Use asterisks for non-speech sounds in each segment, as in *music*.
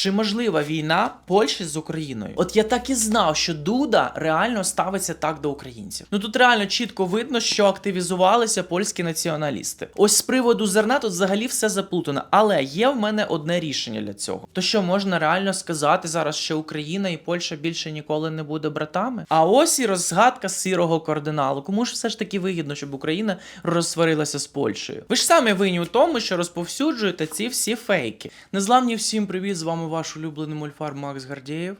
Чи можлива війна Польщі з Україною? От я так і знав, що Дуда реально ставиться так до українців. Ну тут реально чітко видно, що активізувалися польські націоналісти. Ось з приводу зерна тут взагалі все заплутано. Але є в мене одне рішення для цього. То що можна реально сказати зараз, що Україна і Польща більше ніколи не буде братами? А ось і розгадка сірого кардиналу. Кому ж все ж таки вигідно, щоб Україна розсварилася з Польщею? Ви ж самі винні у тому, що розповсюджуєте ці всі фейки. Незламні всім привіт! З вами ваш улюблений мольфар Макс Гардієв.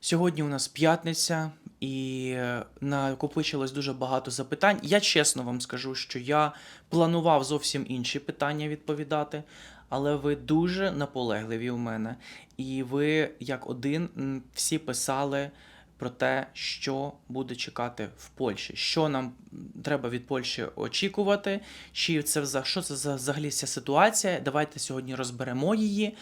Сьогодні у нас п'ятниця, і е, накопичилось дуже багато запитань. Я чесно вам скажу, що я планував зовсім інші питання відповідати, але ви дуже наполегливі у мене. І ви, як один, всі писали про те, що буде чекати в Польщі, що нам треба від Польщі очікувати, чи це що це за взагалі ця ситуація. Давайте сьогодні розберемо її.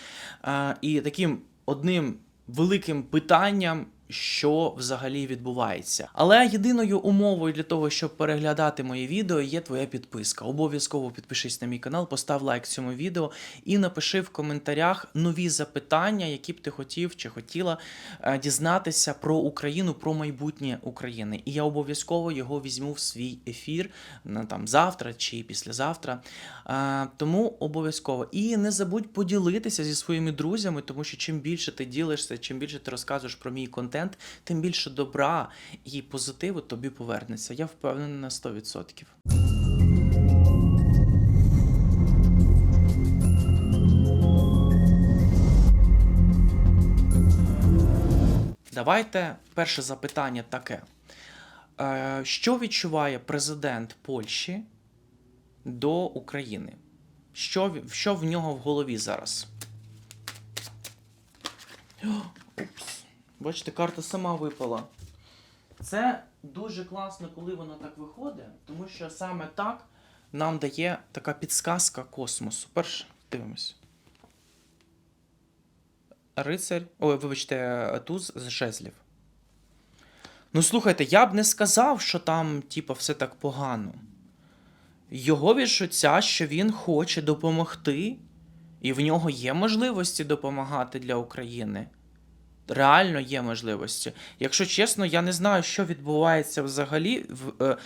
І таким одним великим питанням. Що взагалі відбувається, але єдиною умовою для того, щоб переглядати мої відео, є твоя підписка. Обов'язково підпишись на мій канал, постав лайк цьому відео і напиши в коментарях нові запитання, які б ти хотів чи хотіла е, дізнатися про Україну, про майбутнє України. І я обов'язково його візьму в свій ефір на там завтра чи післязавтра. Е, Тому обов'язково. І не забудь поділитися зі своїми друзями, тому що чим більше ти ділишся, чим більше ти розказуєш про мій контент, тим більше добра і позитиву тобі повернеться. Я впевнений на 100%. Давайте перше запитання таке. Е, Що відчуває президент Польщі до України? Що, що в нього в голові зараз? *gasps* Упс. Бачите, карта сама випала. Це дуже класно, коли воно так виходить, тому що саме так нам дає така підсказка космосу. Перше, дивимось. Рицарь. Ой, вибачте, туз з жезлів. Ну, слухайте, я б не сказав, що там, типу, все так погано. Його відчуття, що він хоче допомогти, і в нього є можливості допомагати для України. Реально є можливості. Якщо чесно, я не знаю, що відбувається взагалі в,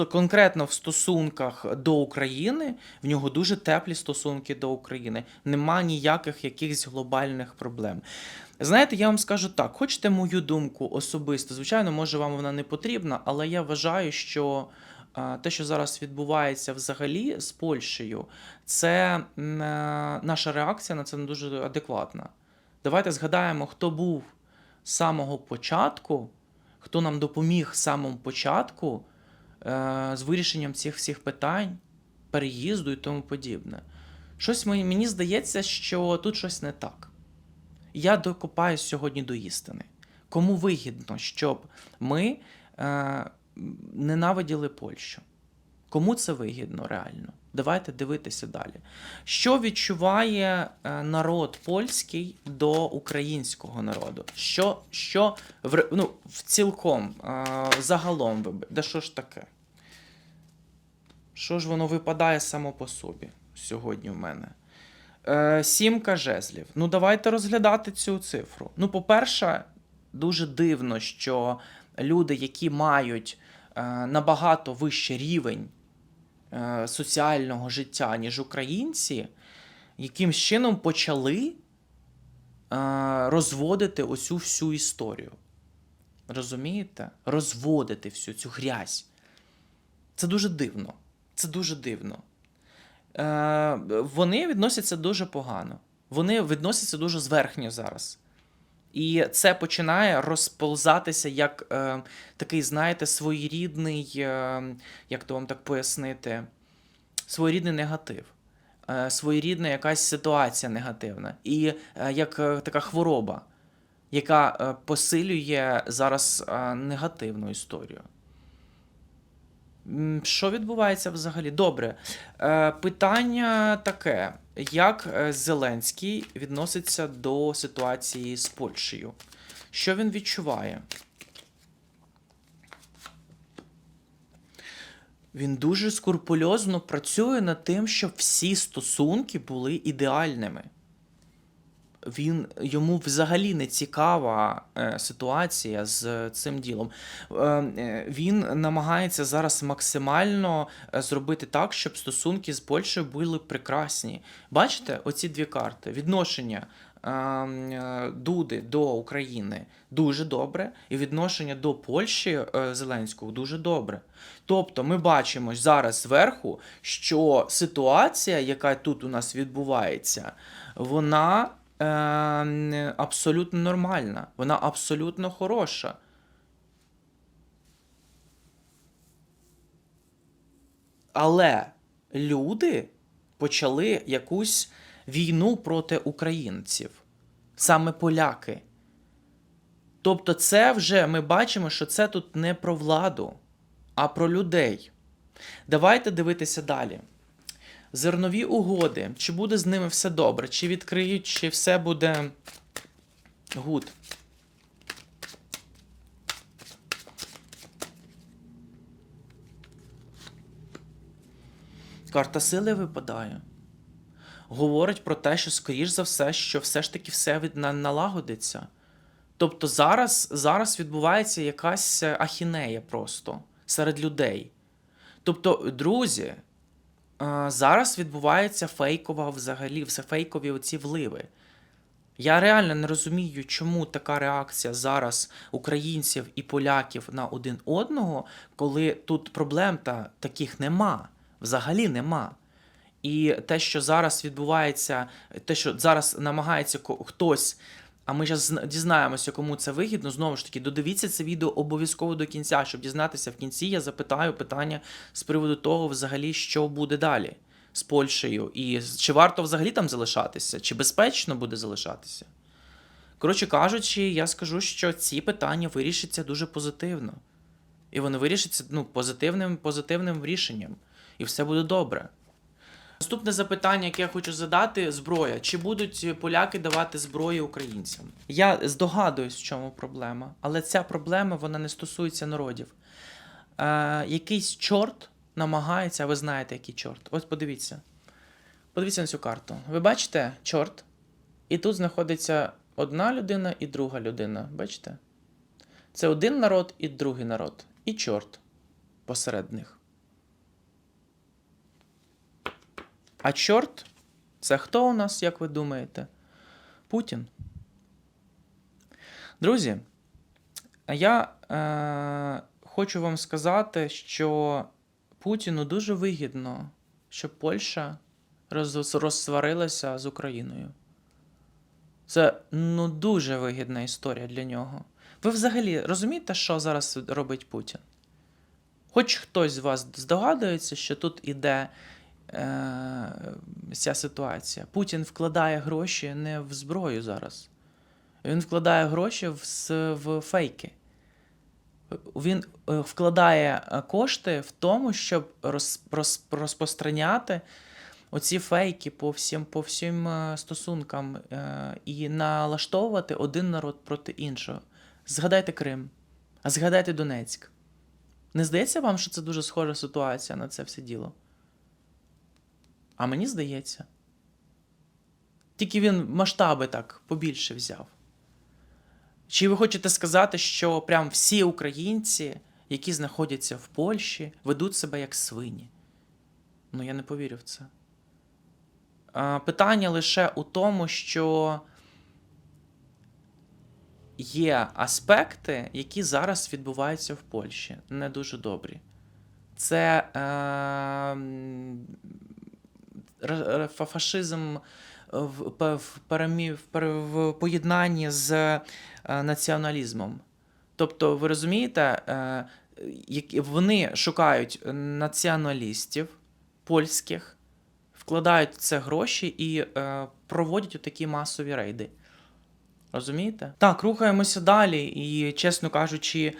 е, конкретно в стосунках до України. В нього дуже теплі стосунки до України. Нема ніяких якихось глобальних проблем. Знаєте, я вам скажу так: хочете мою думку особисто? Звичайно, може вам вона не потрібна, але я вважаю, що те, що зараз відбувається взагалі з Польщею, це е, наша реакція на це не дуже адекватна. Давайте згадаємо, хто був самого початку, хто нам допоміг з самого початку е, з вирішенням цих всіх питань, переїзду і тому подібне. Щось мені, мені здається, що тут щось не так. Я докопаюсь сьогодні до істини. Кому вигідно, щоб ми е, ненавиділи Польщу? Кому це вигідно реально? Давайте дивитися далі. Що відчуває е, народ польський до українського народу? Що, що в, ну, в цілком, е, загалом, да що ж таке? Що ж воно випадає само по собі сьогодні в мене? Е, сімка жезлів. Ну, давайте розглядати цю цифру. Ну, по-перше, дуже дивно, що люди, які мають набагато вищий рівень соціального життя, ніж українці, якимсь чином почали е, розводити оцю всю історію. Розумієте? Розводити всю цю грязь. Це дуже дивно. Це дуже дивно. Е, вони відносяться дуже погано. Вони відносяться дуже зверхньо зараз. І це починає розползатися як е, такий, знаєте, своєрідний, е, як то вам так пояснити, своєрідний негатив, е, своєрідна якась ситуація негативна. І е, як е, така хвороба, яка е, посилює зараз е, негативну історію. Що відбувається взагалі? Добре. Е, питання таке: як е, Зеленський відноситься до ситуації з Польщею? Що він відчуває? Він дуже скрупульозно працює над тим, щоб всі стосунки були ідеальними. Він йому взагалі не цікава е, ситуація з цим ділом. Е, е, він намагається зараз максимально зробити так, щоб стосунки з Польщею були прекрасні. Бачите, оці дві карти: відношення. е, е, Дуди до України дуже добре, і відношення до Польщі Зеленського дуже добре. Тобто ми бачимо зараз зверху, що ситуація, яка тут у нас відбувається, вона е, абсолютно нормальна, вона абсолютно хороша. Але люди почали якусь війну проти українців, саме поляки. Тобто, це вже ми бачимо, що це тут не про владу, а про людей. Давайте дивитися далі. Зернові угоди. Чи буде з ними все добре? Чи відкриють, чи все буде гуд? Карта сили випадає. Говорить про те, що, скоріш за все, що все ж таки все від... налагодиться. Тобто зараз, зараз відбувається якась е, ахінея просто серед людей. Тобто, друзі, зараз відбувається фейкова взагалі, все фейкові оці вливи. Я реально не розумію, чому така реакція зараз українців і поляків на один одного, коли тут проблем та таких нема. Взагалі нема. І те, що зараз відбувається, те, що зараз намагається хтось, а ми зараз дізнаємося, кому це вигідно. Знову ж таки, додивіться це відео обов'язково до кінця, щоб дізнатися в кінці. Я запитаю питання з приводу того, взагалі, що буде далі з Польщею, і чи варто взагалі там залишатися, чи безпечно буде залишатися. Коротше кажучи, я скажу, що ці питання вирішаться дуже позитивно. І вони вирішаться ну, позитивним, позитивним рішенням. І все буде добре. Наступне запитання, яке я хочу задати: зброя. Чи будуть поляки давати зброю українцям? Я здогадуюсь, в чому проблема, але ця проблема вона не стосується народів. Е, якийсь чорт намагається, ви знаєте, який чорт. Ось подивіться. Подивіться на цю карту. Ви бачите чорт? І тут знаходиться одна людина і друга людина. Бачите? Це один народ і другий народ. І чорт посеред них. А чорт це хто у нас, як ви думаєте? Путін. Друзі, я е, хочу вам сказати, що Путіну дуже вигідно, щоб Польща роз, розсварилася з Україною. Це ну дуже вигідна історія для нього. Ви взагалі розумієте, що зараз робить Путін? Хоч хтось з вас здогадується, що тут іде ця ситуація. Путін вкладає гроші не в зброю зараз. Він вкладає гроші в, фейки. Він е, вкладає е, кошти в тому, щоб роз, роз, розпространяти оці фейки по всім, по всім е, стосункам е, і налаштовувати один народ проти іншого. Згадайте Крим, а згадайте Донецьк. Не здається вам, що це дуже схожа ситуація на це все діло? А мені здається. Тільки він масштаби так побільше взяв. Чи ви хочете сказати, що прям всі українці, які знаходяться в Польщі, ведуть себе як свині? Ну, я не повірю в це. Питання лише у тому, що є аспекти, які зараз відбуваються в Польщі, не дуже добрі. Це е, фашизм в, в, в, поєднанні з е, націоналізмом. Тобто, ви розумієте, е, вони шукають націоналістів польських, вкладають в це гроші і е, проводять такі масові рейди. Розумієте? Так, рухаємося далі, і, чесно кажучи,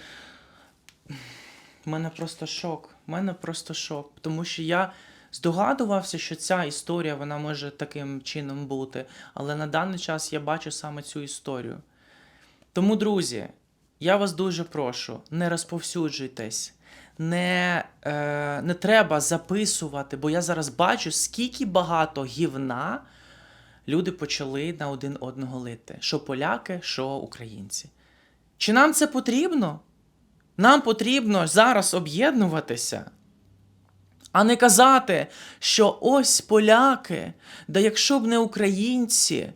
в мене просто шок. В мене просто шок. Тому що я здогадувався, що ця історія вона може таким чином бути. Але на даний час я бачу саме цю історію. Тому, друзі, я вас дуже прошу, не розповсюджуйтесь. Не, е, не треба записувати, бо я зараз бачу, скільки багато гівна люди почали на один одного лити. Що поляки, що українці. Чи нам це потрібно? Нам потрібно зараз об'єднуватися, а не казати, що ось поляки, да якщо б не українці,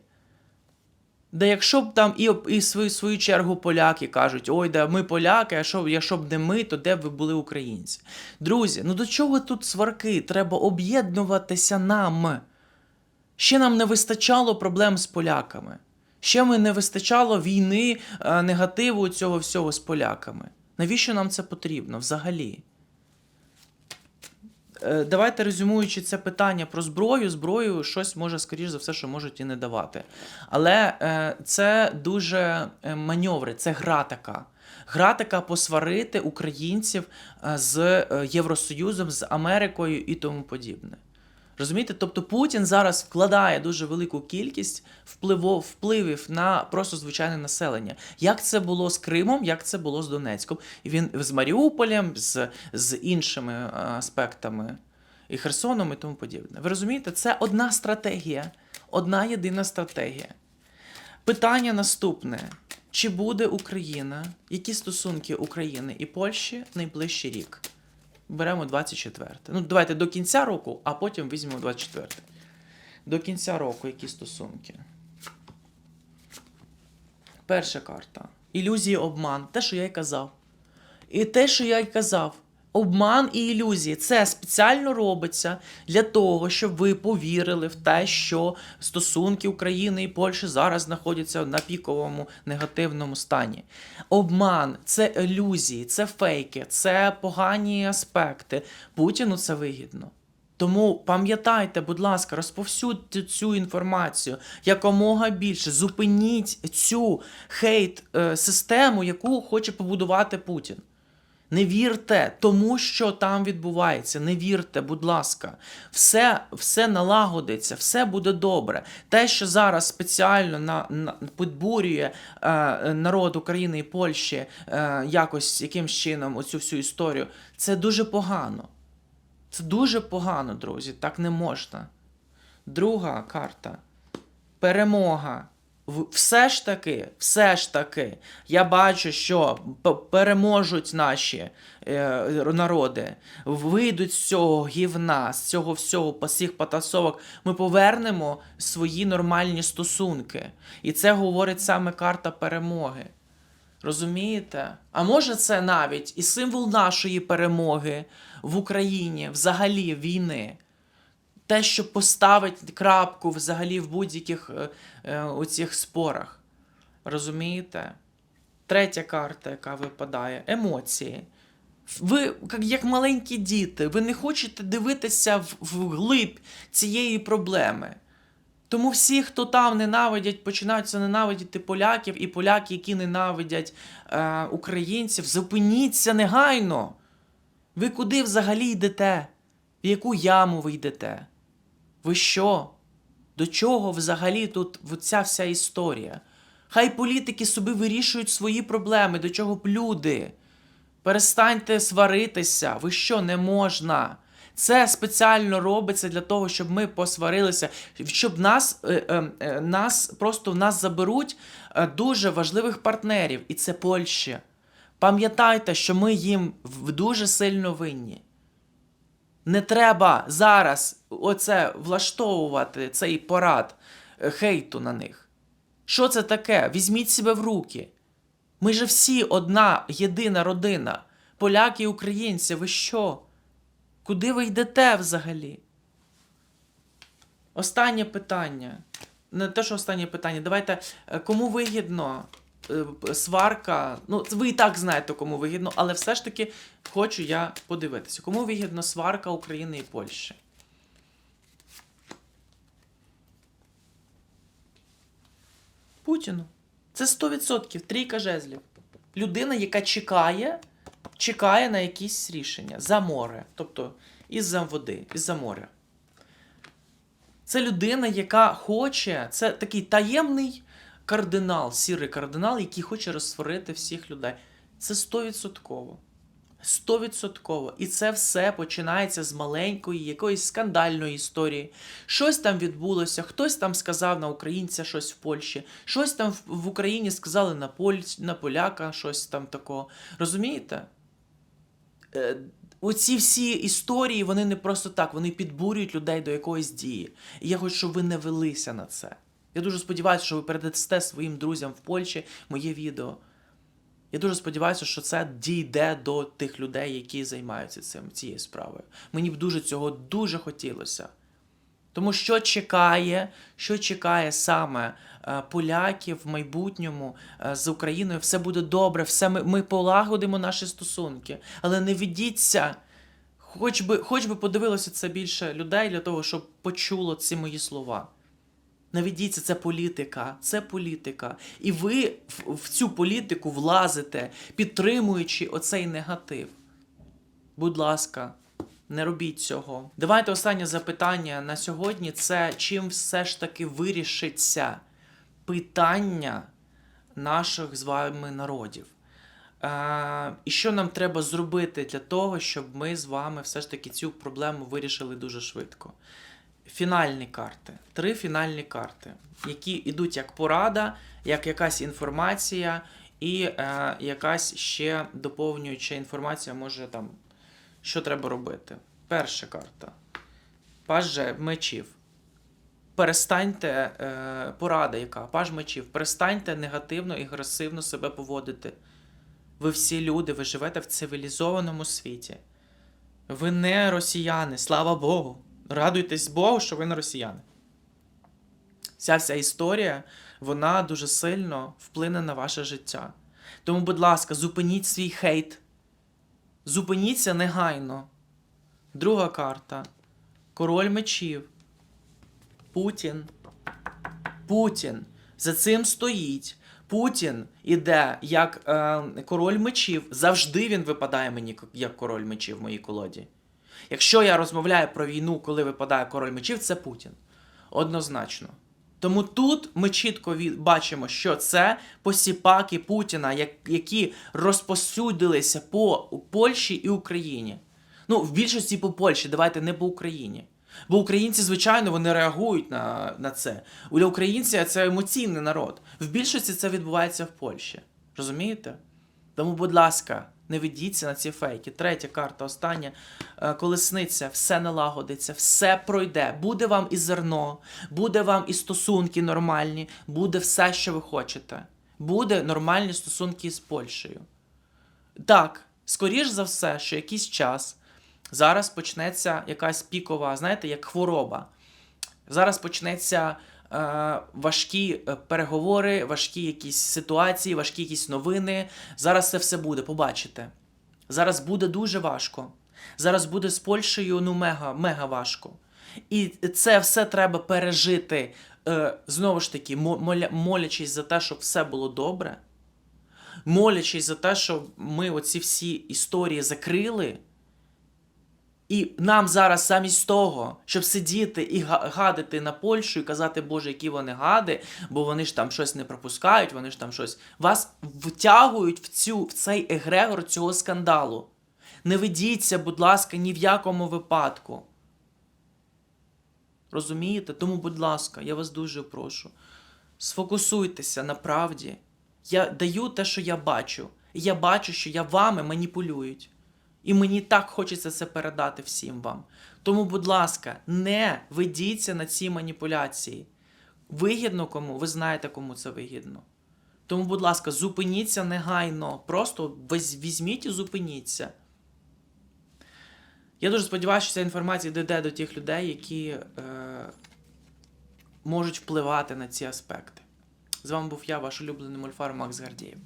да якщо б там і, і свою, свою чергу поляки кажуть, ой, да ми поляки, а що, якщо б не ми, то де б ви були українці? Друзі, ну до чого тут сварки? Треба об'єднуватися нам. Ще нам не вистачало проблем з поляками. Ще ми не вистачало війни, е, негативу цього всього з поляками. Навіщо нам це потрібно взагалі? Е, Давайте резюмуючи це питання про зброю, зброю щось може, скоріш за все, що можуть і не давати. Але е, це дуже маньоври, маневри, це гра така. Гра така посварити українців е, з е, Євросоюзом, з Америкою і тому подібне. Розумієте? Тобто Путін зараз вкладає дуже велику кількість впливов, впливів на просто звичайне населення. Як це було з Кримом, як це було з Донецьком. І він з Маріуполем, з, з іншими е, аспектами, і Херсоном, і тому подібне. Ви розумієте, це одна стратегія, одна єдина стратегія. Питання наступне: чи буде Україна? Які стосунки України і Польщі найближчий рік? Беремо 24. Ну, давайте до кінця року, а потім візьмемо 24. До кінця року які стосунки? Перша карта. Ілюзії, обман. Те, що я й казав. І те, що я й казав. Обман і ілюзії це спеціально робиться для того, щоб ви повірили в те, що стосунки України і Польщі зараз знаходяться на піковому негативному стані. Обман це ілюзії, це фейки, це погані аспекти. Путіну це вигідно. Тому пам'ятайте, будь ласка, розповсюдьте цю інформацію якомога більше. Зупиніть цю хейт-систему, яку хоче побудувати Путін. Не вірте тому, що там відбувається. Не вірте, будь ласка, все все налагодиться, все буде добре. Те, що зараз спеціально на, на підбурює е, народ України і Польщі е, якось якимсь чином оцю всю історію, це дуже погано. Це дуже погано, друзі. Так не можна. Друга карта. Перемога. Все ж таки, все ж таки, я бачу, що переможуть наші е, народи, вийдуть з цього гівна, з цього всього пасіх потасовок. Ми повернемо свої нормальні стосунки. І це говорить саме карта перемоги. Розумієте? А може це навіть і символ нашої перемоги в Україні, взагалі війни. Те, що поставить крапку взагалі в будь-яких е, е, оцих спорах. Розумієте? Третя карта, яка випадає емоції. Ви, як- маленькі діти, ви не хочете дивитися в, в глиб цієї проблеми. Тому всі, хто там ненавидять, починаються ненавидіти поляків, і поляки, які ненавидять е, українців, зупиніться негайно. Ви куди взагалі йдете? В яку яму ви йдете? Ви що? До чого взагалі тут ця вся історія? Хай політики собі вирішують свої проблеми, до чого б люди. Перестаньте сваритися, ви що не можна? Це спеціально робиться для того, щоб ми посварилися, щоб нас, е, е, е, нас просто в нас заберуть е, дуже важливих партнерів, і це Польща. Пам'ятайте, що ми їм дуже сильно винні. Не треба зараз оце влаштовувати цей парад е, хейту на них. Що це таке? Візьміть себе в руки. Ми же всі одна єдина родина. Поляки і українці, ви що? Куди ви йдете взагалі? Останнє питання. Не те, що останнє питання. Давайте, е, кому вигідно сварка. Ну, ви і так знаєте, кому вигідно, але все ж таки хочу я подивитися. Кому вигідно сварка України і Польщі? Путіну. Це 100%, трійка жезлів. Людина, яка чекає, чекає на якісь рішення за море, тобто із-за води, із-за моря. Це людина, яка хоче, це такий таємний кардинал, сірий кардинал, який хоче розсварити всіх людей. Це 100%. Стовідсотково. І це все починається з маленької, якоїсь скандальної історії. Щось там відбулося, хтось там сказав на українця щось в Польщі, щось там в Україні сказали на, поль, на поляка, щось там такого. Розумієте? Е, Оці всі історії, вони не просто так, вони підбурюють людей до якоїсь дії. І я хочу, щоб ви не велися на це. Я дуже сподіваюся, що ви передасте своїм друзям в Польщі моє відео. Я дуже сподіваюся, що це дійде до тих людей, які займаються цим цією справою. Мені б дуже цього дуже хотілося. Тому що чекає, що чекає саме е, поляків в майбутньому е, з Україною, все буде добре, все ми, ми полагодимо наші стосунки. Але не ведіться, хоч би, хоч би подивилося це більше людей для того, щоб почуло ці мої слова. Не ведіться, це політика, це політика. І ви в, цю політику влазите, підтримуючи оцей негатив. Будь ласка, не робіть цього. Давайте останнє запитання на сьогодні: це чим все ж таки вирішиться питання наших з вами народів. Е, і що нам треба зробити для того, щоб ми з вами все ж таки цю проблему вирішили дуже швидко? Фінальні карти. Три фінальні карти, які йдуть як порада, як якась інформація, і е, якась ще доповнююча інформація, може там, що треба робити. Перша карта. Паж мечів. Перестаньте, е, порада яка? Паж мечів. Перестаньте негативно і агресивно себе поводити. Ви всі люди, ви живете в цивілізованому світі. Ви не росіяни, слава Богу. Радуйтесь Богу, що ви не росіяни. Ця вся історія, вона дуже сильно вплине на ваше життя. Тому, будь ласка, зупиніть свій хейт. Зупиніться негайно. Друга карта. Король мечів. Путін. Путін. За цим стоїть. Путін іде як е, король мечів. Завжди він випадає мені як король мечів в моїй колоді. Якщо я розмовляю про війну, коли випадає король мечів, це Путін. Однозначно. Тому тут ми чітко бачимо, що це посіпаки Путіна, які розпосюдилися по Польщі і Україні. Ну, в більшості по Польщі, давайте не по Україні. Бо українці, звичайно, вони реагують на, на це. Для українця це емоційний народ. В більшості це відбувається в Польщі. Розумієте? Тому, будь ласка, не ведіться на ці фейки. Третя карта, остання. Е, Колесниця, все налагодиться, все пройде. Буде вам і зерно, буде вам і стосунки нормальні, буде все, що ви хочете. Буде нормальні стосунки з Польщею. Так, скоріш за все, що якийсь час зараз почнеться якась пікова, знаєте, як хвороба. Зараз почнеться важкі е, переговори, важкі якісь ситуації, важкі якісь новини. Зараз це все буде, побачите. Зараз буде дуже важко. Зараз буде з Польщею ну мега, мега важко. І це все треба пережити, е, знову ж таки, молячись за те, щоб все було добре, молячись за те, щоб ми оці всі історії закрили. І нам зараз замість того, щоб сидіти і га- гадити на Польщу і казати, Боже, які вони гади, бо вони ж там щось не пропускають, вони ж там щось. Вас втягують в, цю, в цей егрегор цього скандалу. Не ведіться, будь ласка, ні в якому випадку. Розумієте? Тому, будь ласка, я вас дуже прошу. Сфокусуйтеся на правді. Я даю те, що я бачу. І я бачу, що я вами маніпулюють. І мені так хочеться це передати всім вам. Тому, будь ласка, не ведіться на ці маніпуляції. Вигідно кому, ви знаєте, кому це вигідно. Тому, будь ласка, зупиніться негайно. Просто візьміть і зупиніться. Я дуже сподіваюся, що ця інформація дійде до тих людей, які е, можуть впливати на ці аспекти. З вами був я, ваш улюблений мольфар Макс Гардієв.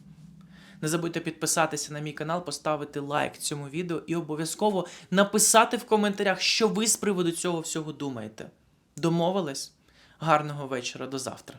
Не забудьте підписатися на мій канал, поставити лайк цьому відео і обов'язково написати в коментарях, що ви з приводу цього всього думаєте. Домовились? Гарного вечора, до завтра.